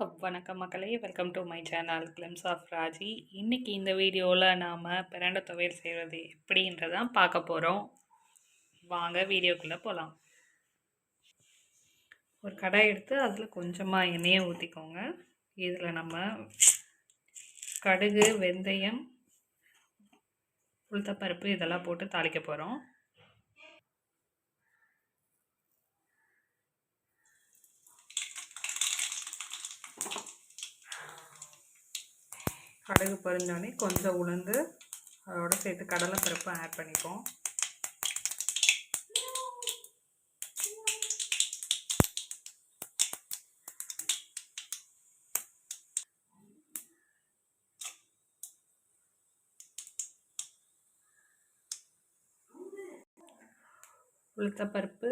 வணக்கம் மக்களே welcome to my channel glimpse of Raji இன்றைக்கி இந்த வீடியோவில் நாம் பிறண்ட துவையல் செய்கிறது எப்படின்றதான் பார்க்க போகிறோம் வாங்க வீடியோக்குள்ளே போகலாம் ஒரு கடாய் எடுத்து அதில் கொஞ்சமாக எண்ணெயை ஊற்றிக்கோங்க இதில் நம்ம கடுகு வெந்தயம் உளுத்தப்பருப்பு இதெல்லாம் போட்டு தாளிக்க போகிறோம் கடுகு பொரிஞ்சோடனே கொஞ்சம் உளுந்து அதோட சேர்த்து கடலைப்பருப்பு ஆட் பண்ணிப்போம். உளுத்தப்பருப்பு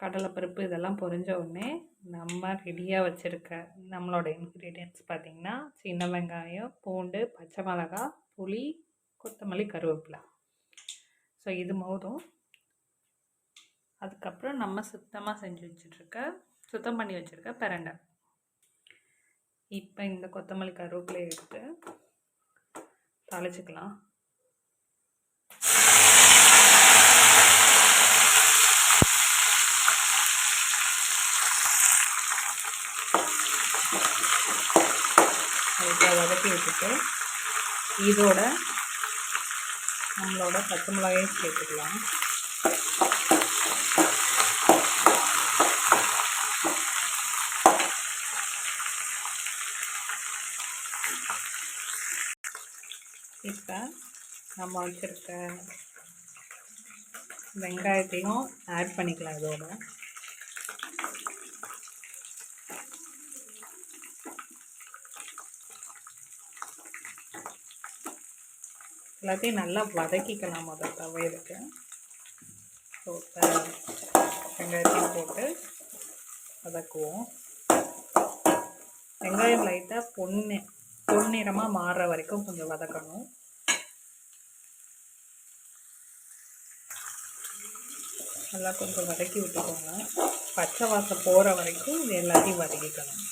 கடலைப்பருப்பு இதெல்லாம் பொரிஞ்ச உடனே நம்ம ரெடியாக வச்சுருக்க நம்மளோட இன்க்ரீடியன்ட்ஸ் பார்த்திங்கன்னா சின்ன வெங்காயம் பூண்டு பச்சை மிளகா புளி கொத்தமல்லி கருவேப்பிலை. ஸோ இது மோதும் அதுக்கப்புறம் நம்ம சுத்தமாக செஞ்சு வச்சுட்ருக்க சுத்தம் பண்ணி வச்சுருக்க பிரண்டை. இப்போ இந்த கொத்தமல்லி கருவேப்பிலை எடுத்து தாளிச்சிக்கலாம். நல்லா வதக்கி விட்டுட்டு இதோட நம்மளோட பச்சை மிளகாயும் சேர்த்துக்கலாம். இப்போ நம்ம வச்சுருக்க வெங்காயத்தையும் ஆட் பண்ணிக்கலாம் இதோட. எல்லாத்தையும் நல்லா வதக்கிக்கலாம் அதை துவையலுக்கு ஸோ வெங்காயத்தையும் போட்டு வதக்குவோம். வெங்காயம் லைட்டாக பொண்ணு பொன்னிறமாக மாறுற வரைக்கும் கொஞ்சம் வதக்கணும். நல்லா கொஞ்சம் வதக்கி விட்டுக்கோங்க. பச்சை வாசம் போகிற வரைக்கும் இது எல்லாத்தையும் வதக்கிக்கணும்.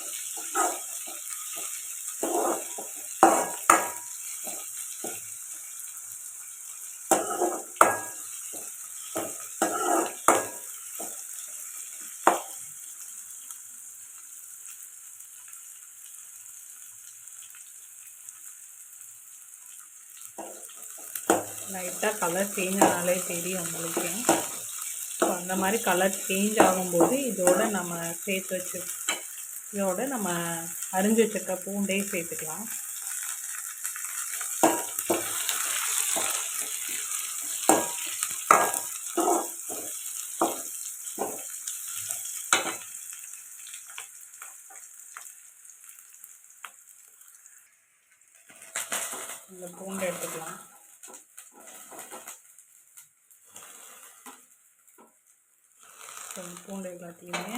லைட்டாக கலர் சேஞ்ச் ஆனாலே தெரியும் உங்களுக்கு. ஸோ அந்த மாதிரி கலர் சேஞ்ச் ஆகும்போது இதோட நம்ம சேர்த்து வச்சு இதோட நம்ம அரிஞ்சு வச்சுருக்க பூண்டே சேர்த்துக்கலாம். இந்த பூண்டை எடுத்துக்கலாம். கொஞ்சம் பூண்டு எல்லாத்தையுமே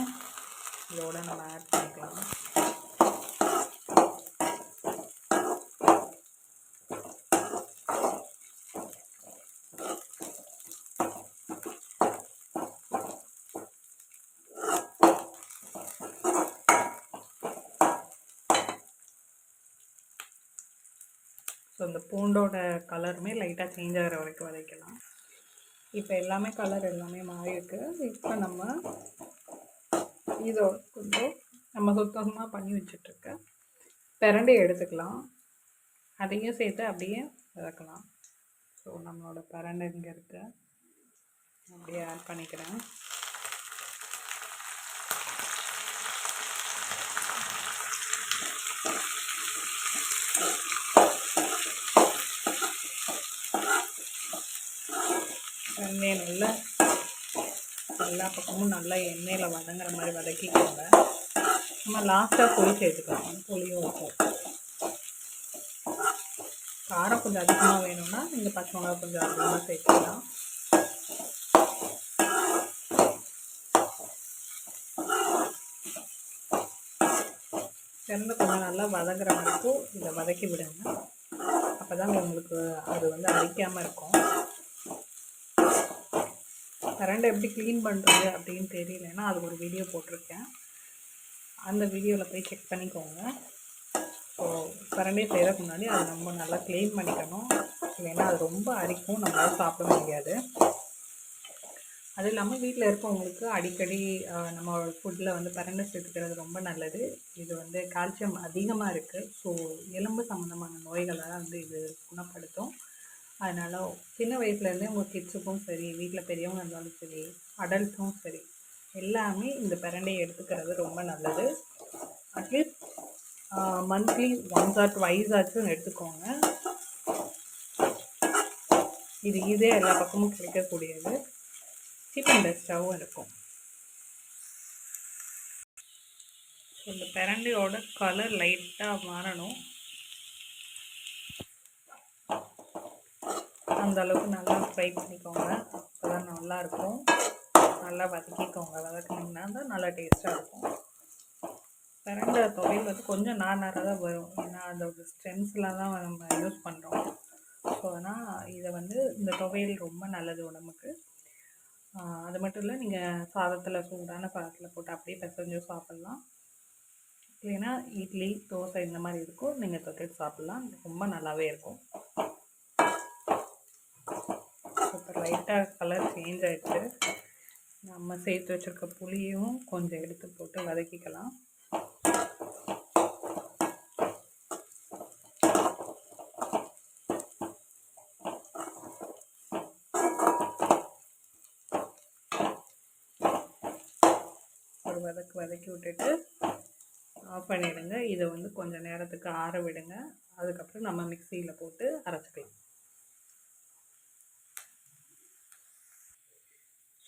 இதோட நம்ம ஆட் பண்ணிக்கலாம். ஸோ இந்த பூண்டோட கலருமே லைட்டாக சேஞ்ச் ஆகிற வரைக்கும் வதக்கலாம். இப்போ எல்லாமே கலர் எல்லாமே மாறியிருக்கு. இப்போ நம்ம இதோ கொஞ்சம் நம்ம சுத்தமாக பண்ணி வச்சுட்ருக்க பிரண்டை எடுத்துக்கலாம். அதையும் சேர்த்து அப்படியே வதக்கலாம் ஸோ நம்மளோட பிரண்டை இங்கே இருக்குது அப்படியே ஆட் பண்ணிக்கிறேன். எண்ணெய் நல்லா எல்லா பக்கமும் நல்லா எண்ணெயில் வதங்குற மாதிரி வதக்கிக்கோங்க. நம்ம லாஸ்ட்டாக புளி சேர்த்துக்கலாம். புளியும் வைப்போம் காரம் கொஞ்சம் அதிகமாக வேணும்னா நீங்கள் பச்சை மிளகா கொஞ்சம் அதிகமாக சேர்த்துக்கலாம். சிறந்த கொஞ்சம் நல்லா வதங்குற வரைக்கும் இதை வதக்கி விடுங்க. அப்போ தான் உங்களுக்கு அது வந்து அரிக்காமல் இருக்கும். கரண்டை எப்படி க்ளீன் பண்ணுறது அப்படின்னு தெரியலன்னா அது ஒரு வீடியோ போட்டிருக்கேன். அந்த வீடியோவில் போய் செக் பண்ணிக்கோங்க. ஸோ பிரண்டை செய்கிறதுக்கு முன்னாடி அதை நம்ம நல்லா க்ளீன் பண்ணிக்கணும். இல்லைன்னா அது ரொம்ப அரிக்கும் நம்மளால் சாப்பிட முடியாது. அது இல்லாமல் வீட்டில் இருக்கவங்களுக்கு அடிக்கடி நம்ம ஃபுட்டில் வந்து பரண்டை சேர்த்துக்கிறது ரொம்ப நல்லது. இது வந்து கால்சியம் அதிகமாக இருக்குது ஸோ எலும்பு சம்மந்தமான நோய்களை வந்து இது குணப்படுத்தும். அதனால் சின்ன வயசுலேருந்தே உங்கள் கிட்ஸுக்கும் சரி வீட்டில் பெரியவங்க இருந்தாலும் சரி அடல்ட்டும் சரி எல்லாமே இந்த பிரண்டையை எடுத்துக்கிறது ரொம்ப நல்லது. At least monthly once or twice ஆச்சும் எடுத்துக்கோங்க. இது ஈஸியாக எல்லா பக்கமும் கிடைக்கக்கூடியது. சீப் அண்ட் பெஸ்ட்டாகவும் இருக்கும். ஸோ இந்த பிரண்டையோட கலர் லைட்டாக மாறணும். அந்த அளவுக்கு நல்லா ஃப்ரை பண்ணிக்கோங்க. அப்போ தான் நல்லாயிருக்கும் நல்லா வதக்கிக்கோங்க. வதக்குனீங்கன்னா தான் நல்லா டேஸ்ட்டாக இருக்கும். பிரண்டை துவையல் வந்து கொஞ்சம் நார்நாராக தான் வரும். ஏன்னா அதோட ஸ்டெம்ஸ்லாம் தான் நம்ம யூஸ் பண்ணுறோம் ஸோ அதனால் இதை வந்து இந்த துவையல் ரொம்ப நல்லது உடம்புக்கு. அது மட்டும் இல்லை நீங்கள் சாதத்தில் சூடான சாதத்தில் போட்டு அப்படியே பெசஞ்சும் சாப்பிட்லாம். இல்லைன்னா இட்லி தோசை இந்த மாதிரி இருக்கும். நீங்கள் தொட்டுட்டு சாப்பிட்லாம். ரொம்ப நல்லாவே இருக்கும். லைட்டாக கலர் சேஞ்ச் ஆகிடுச்சு நம்ம சேர்த்து வச்சுருக்க புளியும் கொஞ்சம் எடுத்து போட்டு வதக்கிக்கலாம். ஒரு வதக்கு வதக்கி விட்டுட்டு ஆஃப் பண்ணிவிடுங்க இதை வந்து கொஞ்சம் நேரத்துக்கு ஆற விடுங்க. அதுக்கப்புறம் நம்ம மிக்சியில் போட்டு அரைச்சிக்கலாம்.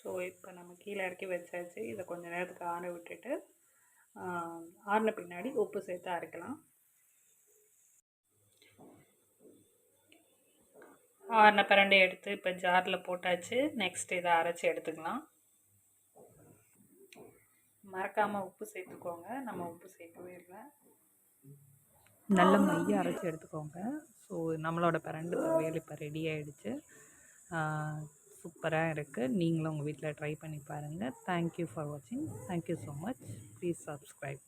ஸோ இப்போ நம்ம கீழே இறக்கி வச்சாச்சு. இதை கொஞ்சம் நேரத்துக்கு ஆற விட்டுட்டு ஆறின பின்னாடி உப்பு சேர்த்து அரைக்கலாம். ஆறின பிரண்டை எடுத்து இப்போ ஜாரில் போட்டாச்சு. நெக்ஸ்ட் இதை அரைச்சி எடுத்துக்கலாம். மறக்காமல் உப்பு சேர்த்துக்கோங்க. நம்ம உப்பு சேர்க்கவே இல்லை. நல்ல மைய அரைச்சி எடுத்துக்கோங்க. ஸோ நம்மளோட பிரண்டு வேலை இப்போ ரெடி ஆகிடுச்சு சூப்பராக இருக்குது நீங்களும் உங்கள் வீட்டில் ட்ரை பண்ணி பாருங்கள் தேங்க்யூ ஃபார் வாட்சிங் thank you so much please subscribe